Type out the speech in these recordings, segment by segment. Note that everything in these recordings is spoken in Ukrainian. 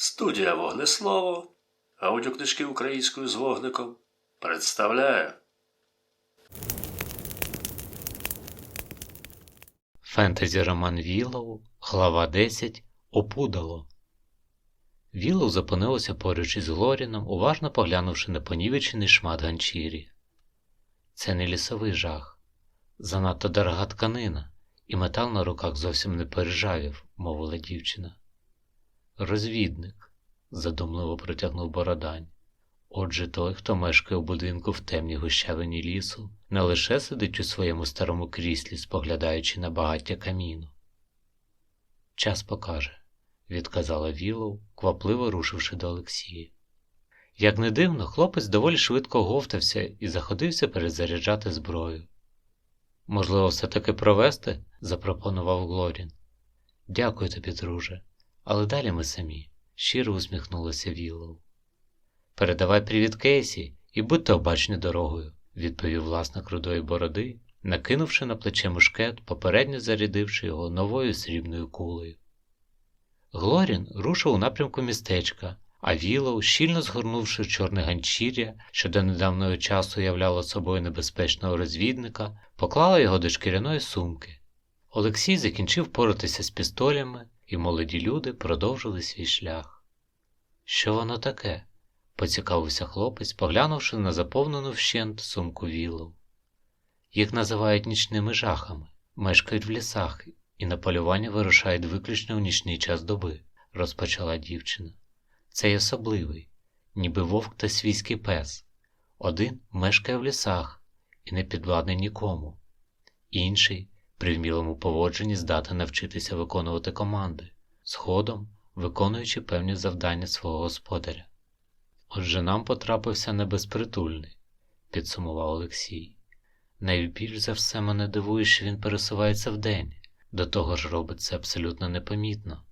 Студія Вогнеслово, аудіокнижки українською з вогником представляє Фентезі роман Вілоу, глава 10 Опудало. Вілоу зупинилося поруч із Глоріном, уважно поглянувши на понівечений шмат ганчірі. Це не лісовий жах, занадто дорога тканина, і метал на руках зовсім не пережавів, мовила дівчина. Розвідник, задумливо протягнув Бородань. Отже, той, хто мешкає у будинку в темній гущавині лісу, не лише сидить у своєму старому кріслі, споглядаючи на багаття каміну. Час покаже, відказала Вілоу, квапливо рушивши до Олексії. Як не дивно, хлопець доволі швидко говтався і заходився перезаряджати зброю. Можливо, все-таки провести? запропонував Глорін. Дякую тобі, друже, але далі ми самі, щиро усміхнулася Вілоу. Передавай привіт Кейсі і будьте обачні дорогою, відповів власник рудої бороди, накинувши на плече мушкет, попередньо зарядивши його новою срібною кулею. Глорін рушив у напрямку містечка, а Вілоу, щільно згорнувши чорне ганчір'я, що до недавнього часу являло собою небезпечного розвідника, поклала його до шкіряної сумки. Олексій закінчив поратися з пістолями, і молоді люди продовжили свій шлях. Що воно таке? поцікавився хлопець, поглянувши на заповнену вщент сумку вілов. Їх називають нічними жахами, мешкають в лісах і на полювання вирушають виключно в нічний час доби, розпочала дівчина. Цей особливий, ніби вовк та свійський пес. Один мешкає в лісах і не підвладний нікому, інший при вмілому поводженні здатен навчитися виконувати команди, згодом виконуючи певні завдання свого господаря. Отже, нам потрапився небезпритульний, підсумував Олексій. Найбільш за все мене дивує, що він пересувається вдень, до того ж робить це абсолютно непомітно,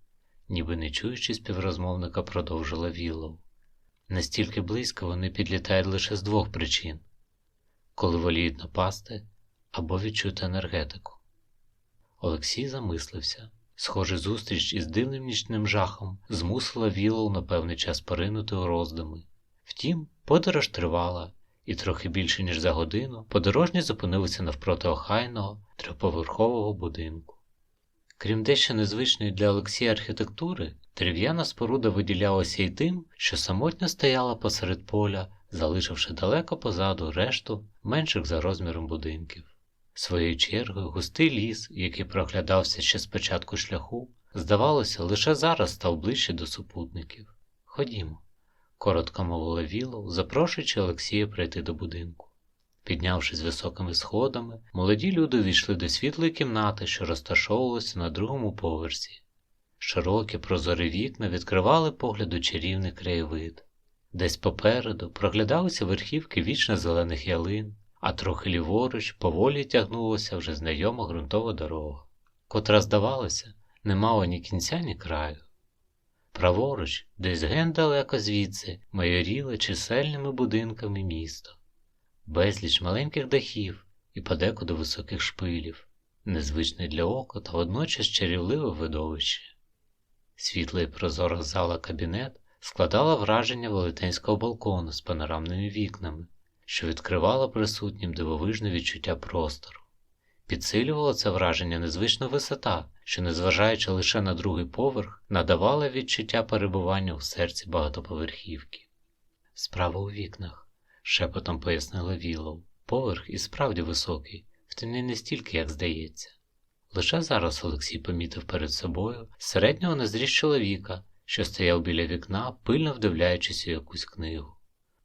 ніби не чуючи співрозмовника, продовжила Віллоу. Настільки близько вони підлітають лише з двох причин коли воліють напасти або відчути енергетику. Олексій замислився. Схоже, зустріч із дивним нічним жахом змусила Вілоу на певний час поринути у роздуми. Втім, подорож тривала, і трохи більше ніж за годину подорожні зупинилися навпроти охайного трьохповерхового будинку. Крім дещо незвичної для Олексія архітектури, дерев'яна споруда виділялася й тим, що самотньо стояла посеред поля, залишивши далеко позаду решту менших за розміром будинків. Своєю чергою густий ліс, який проглядався ще з початку шляху, здавалося, лише зараз став ближче до супутників. Ходімо, коротко мовила Вілов, запрошуючи Олексія прийти до будинку. Піднявшись високими сходами, молоді люди увійшли до світлої кімнати, що розташовувалася на другому поверсі. Широкі прозорі вікна відкривали погляду чарівний краєвид. Десь попереду проглядалися верхівки вічно зелених ялин, а трохи ліворуч поволі тягнулася вже знайома ґрунтова дорога, котра, здавалося, не мала ні кінця, ні краю. Праворуч, десь ген далеко звідси, майоріло чисельними будинками місто, безліч маленьких дахів і подекуди високих шпилів, незвичне для ока та водночас чарівливе видовище. Світлий прозора зала кабінет складала враження велетенського балкону з панорамними вікнами, що відкривало присутнім дивовижне відчуття простору. Підсилювало це враження незвична висота, що, незважаючи лише на другий поверх, надавала відчуття перебування у серці багатоповерхівки. Справа у вікнах, шепотом пояснила Вілов. Поверх і справді високий, втім не настільки, як здається. Лише зараз Олексій помітив перед собою середнього незріж чоловіка, що стояв біля вікна, пильно вдивляючись у якусь книгу.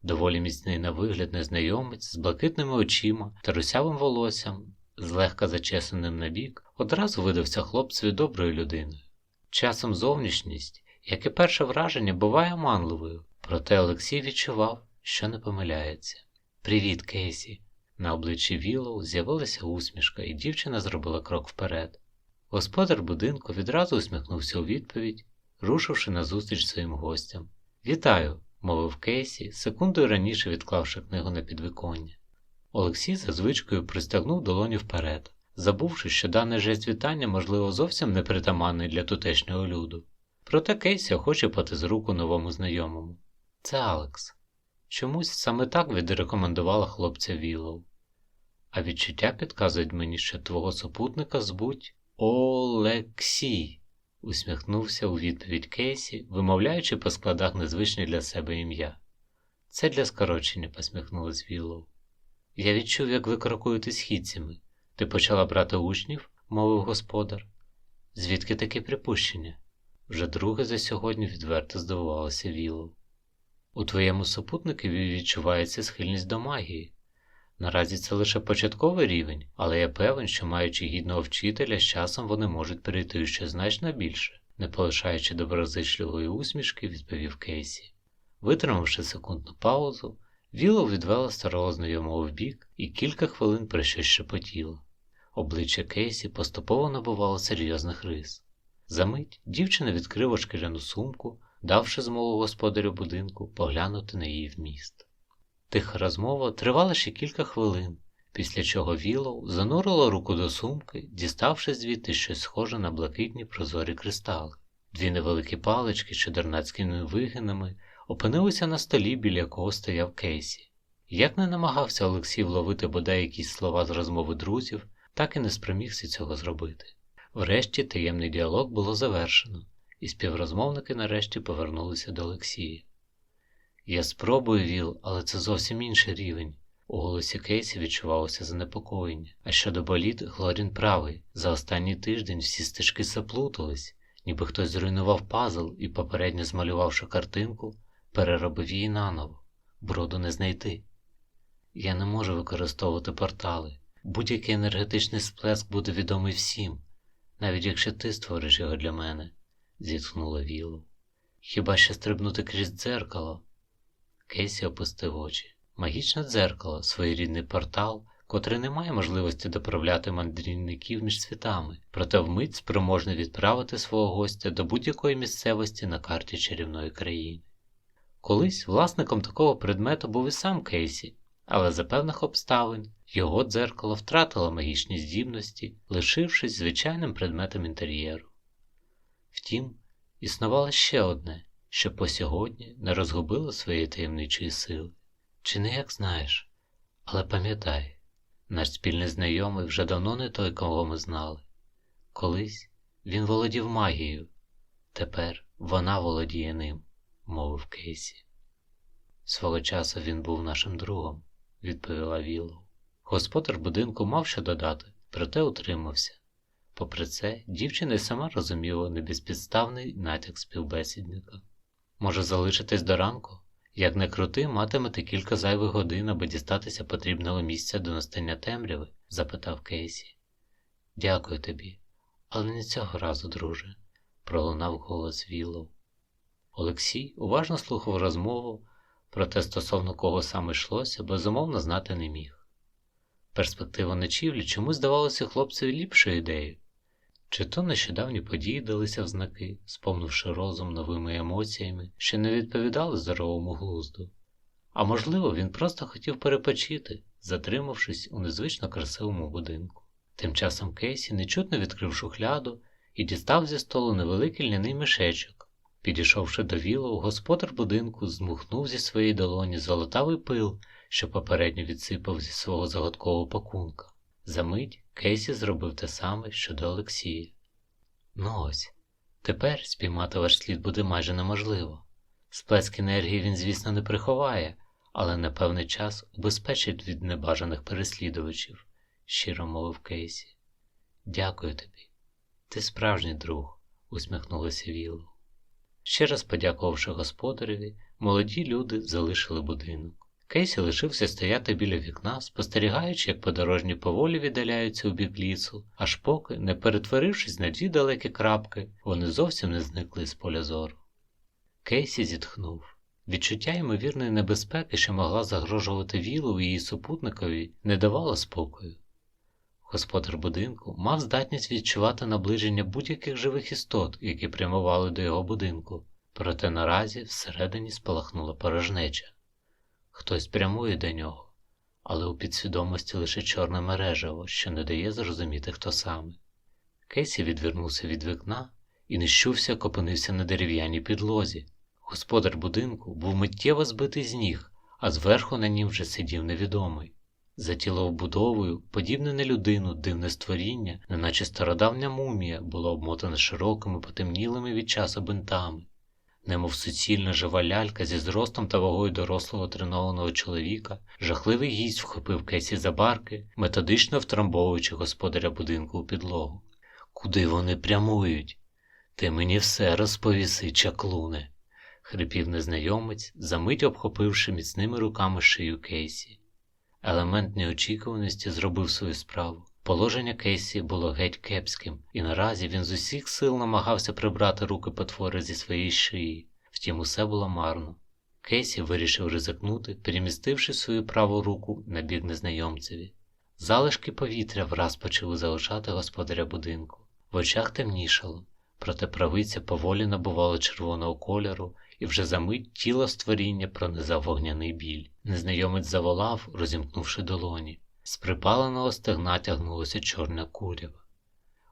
Доволі міцний на вигляд незнайомець з блакитними очима та русявим волоссям, злегка зачесаним на бік, одразу видався хлопцеві доброю людиною. Часом зовнішність, як і перше враження, буває оманливою, проте Олексій відчував, що не помиляється. Привіт, Кейсі! На обличчі Вілоу з'явилася усмішка, і дівчина зробила крок вперед. Господар будинку відразу усміхнувся у відповідь, рушивши назустріч своїм гостям. Вітаю! Мовив Кейсі, секундою раніше відклавши книгу на підвиконня. Олексій за звичкою пристягнув долоні вперед, забувши, що даний жест вітання, можливо, зовсім не притаманний для тутешнього люду. Проте Кейсі охоче потис руку новому знайомому. Це Алекс. Чомусь саме так відрекомендувала хлопця Вілоу. А відчуття підказують мені, що твого супутника збуть Олексій, усміхнувся у відповідь Кейсі, вимовляючи по складах незвичне для себе ім'я. Це для скорочення, посміхнулась Вілоу. Я відчув, як ви крокуєте східцями. Ти почала брати учнів, мовив господар. Звідки таке припущення? Вже друге за сьогодні відверто здивувалася Вілоу. У твоєму супутникові відчувається схильність до магії. Наразі це лише початковий рівень, але я певен, що маючи гідного вчителя, з часом вони можуть перейти ще значно більше, не полишаючи доброзичливої усмішки, відповів Кейсі. Витримавши секундну паузу, Віло відвела старого знайомого вбік і кілька хвилин про щось шепотіло. Обличчя Кейсі поступово набувало серйозних рис. Замить дівчина відкрила шкіряну сумку, давши змогу господарю будинку поглянути на її вміст. Тиха розмова тривала ще кілька хвилин, після чого Вілоу занурила руку до сумки, діставши звідти щось схоже на блакитні прозорі кристали. Дві невеликі палички з чудернацькими вигинами опинилися на столі, біля якого стояв Кейсі. Як не намагався Олексій вловити бодай якісь слова з розмови друзів, так і не спромігся цього зробити. Врешті таємний діалог було завершено, і співрозмовники нарешті повернулися до Олексія. Я спробую, Віл, але це зовсім інший рівень. У голосі Кейсі відчувалося занепокоєння. А щодо боліт, Глорін правий. За останній тиждень всі стежки заплутались, ніби хтось зруйнував пазл і, попередньо змалювавши картинку, переробив її наново. Броду не знайти. Я не можу використовувати портали. Будь-який енергетичний сплеск буде відомий всім, навіть якщо ти створиш його для мене, зітхнула Вілу. Хіба що стрибнути крізь дзеркало? Кейсі опустив очі. Магічне дзеркало, своєрідний портал, котрий не має можливості доправляти мандрівників між світами, проте вмить спроможний відправити свого гостя до будь-якої місцевості на карті чарівної країни. Колись власником такого предмету був і сам Кейсі, але за певних обставин його дзеркало втратило магічні здібності, лишившись звичайним предметом інтер'єру. Втім, існувало ще одне, що по сьогодні не розгубило своєї таємничої сили. Чи не як знаєш, але пам'ятай, наш спільний знайомий вже давно не той, кого ми знали. Колись він володів магією, тепер вона володіє ним, мовив Кейсі. Свого часу він був нашим другом, відповіла Віллоу. Господар будинку мав що додати, проте утримався. Попри це, дівчина сама розуміла небезпідставний натяк співбесідника. Може залишитись до ранку? Як не крути, матимете кілька зайвих годин, аби дістатися потрібного місця до настання темряви? запитав Кейсі. Дякую тобі, але не цього разу, друже, пролунав голос Віллоу. Олексій уважно слухав розмову, проте стосовно кого саме йшлося, безумовно знати не міг. Перспектива ночівлі чомусь здавалося хлопцеві ліпшою ідеєю. Чи то нещодавні події далися в знаки, сповнивши розум новими емоціями, що не відповідали здоровому глузду, а можливо, він просто хотів перепочити, затримавшись у незвично красивому будинку. Тим часом Кейсі нечутно відкрив шухляду і дістав зі столу невеликий льняний мішечок. Підійшовши до вілу, господар будинку змухнув зі своєї долоні золотавий пил, що попередньо відсипав зі свого загадкового пакунка. Замить Кейсі зробив те саме щодо Олексія. Ну ось, тепер спіймати ваш слід буде майже неможливо. Сплеск енергії він, звісно, не приховає, але на певний час убезпечить від небажаних переслідувачів, щиро мовив Кейсі. Дякую тобі. Ти справжній друг, усміхнулася Віллу. Ще раз подякувавши господареві, молоді люди залишили будинок. Кейсі лишився стояти біля вікна, спостерігаючи, як подорожні поволі віддаляються у бік лісу, аж поки, не перетворившись на дві далекі крапки, вони зовсім не зникли з поля зору. Кейсі зітхнув. Відчуття ймовірної небезпеки, що могла загрожувати вілу і її супутникові, не давало спокою. Господар будинку мав здатність відчувати наближення будь-яких живих істот, які прямували до його будинку, проте наразі всередині спалахнула порожнеча. Хтось прямує до нього, але у підсвідомості лише чорне мережево, що не дає зрозуміти, хто саме. Кейсі відвернувся від вікна і нещувся опинився на дерев'яній підлозі. Господар будинку був миттєво збитий з ніг, а зверху на нім вже сидів невідомий. За тіловбудовою, подібне на людину, дивне створіння, неначе стародавня мумія, було обмотане широкими потемнілими від часу бинтами. Немов суцільна жива лялька зі зростом та вагою дорослого тренованого чоловіка, жахливий гість вхопив Кесі за барки, методично втрамбовуючи господаря будинку у підлогу. Куди вони прямують? Ти мені все розповіси, чаклуне, хрипів незнайомець, замить обхопивши міцними руками шию Кейсі. Елемент неочікуваності зробив свою справу. Положення Кейсі було геть кепським, і наразі він з усіх сил намагався прибрати руки потвори зі своєї шиї. Втім, усе було марно. Кейсі вирішив ризикнути, перемістивши свою праву руку на бік незнайомцеві. Залишки повітря враз почали залишати господаря будинку. В очах темнішало, проте правиця поволі набувала червоного кольору, і вже за мить тіло створіння пронизав вогняний біль. Незнайомець заволав, розімкнувши долоні. З припаленого стегна тягнулося чорна курява.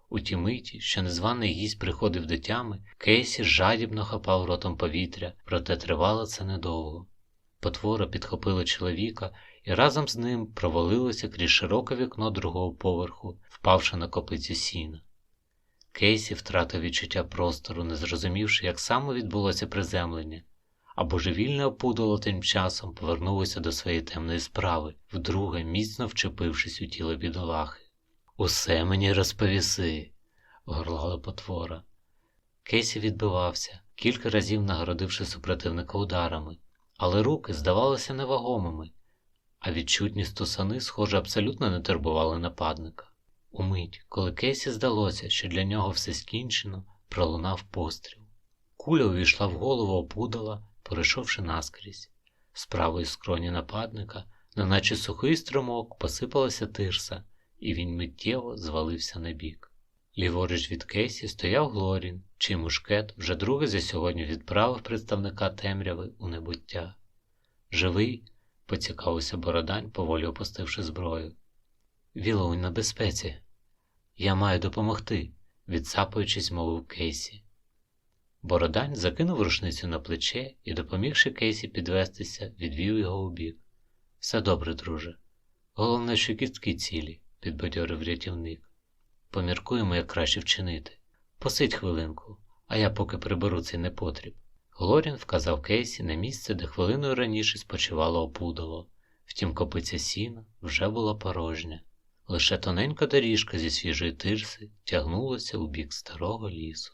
У ті миті, що незваний гість приходив до тями, Кейсі жадібно хапав ротом повітря, проте тривало це недовго. Потвора підхопила чоловіка і разом з ним провалилося крізь широке вікно другого поверху, впавши на копицю сіна. Кейсі втратив відчуття простору, не зрозумівши, як саме відбулося приземлення, а божевільне опудало тим часом повернулося до своєї темної справи, вдруге міцно вчепившись у тіло бідолахи. Усе мені розповіси, горлала потвора. Кейсі відбивався, кілька разів нагородивши супротивника ударами, але руки здавалися невагомими, а відчутні стусани, схоже, абсолютно не турбували нападника. Умить, коли Кейсі здалося, що для нього все скінчено, пролунав постріл. Куля увійшла в голову опудала, перейшовши наскрізь. З правої скроні нападника, неначе сухий струмок, посипалася тирса, і він миттєво звалився на бік. Ліворуч від Кейсі стояв Глорін, чий мушкет вже друге за сьогодні відправив представника темряви у небуття. Живий, поцікавився Бородань, поволі опустивши зброю. Вілоу на безпеці. Я маю допомогти, відсапуючись, мовив Кейсі. Бородань закинув рушницю на плече і, допомігши Кейсі підвестися, відвів його у бік. Все добре, друже. Головне, що кістки цілі, підбадьорив рятівник. Поміркуємо, як краще вчинити. Посидь хвилинку, а я поки приберу цей непотріб. Глорін вказав Кейсі на місце, де хвилиною раніше спочивало опудало. Втім, копиця сіна вже була порожня. Лише тоненька доріжка зі свіжої тирси тягнулася у бік старого лісу.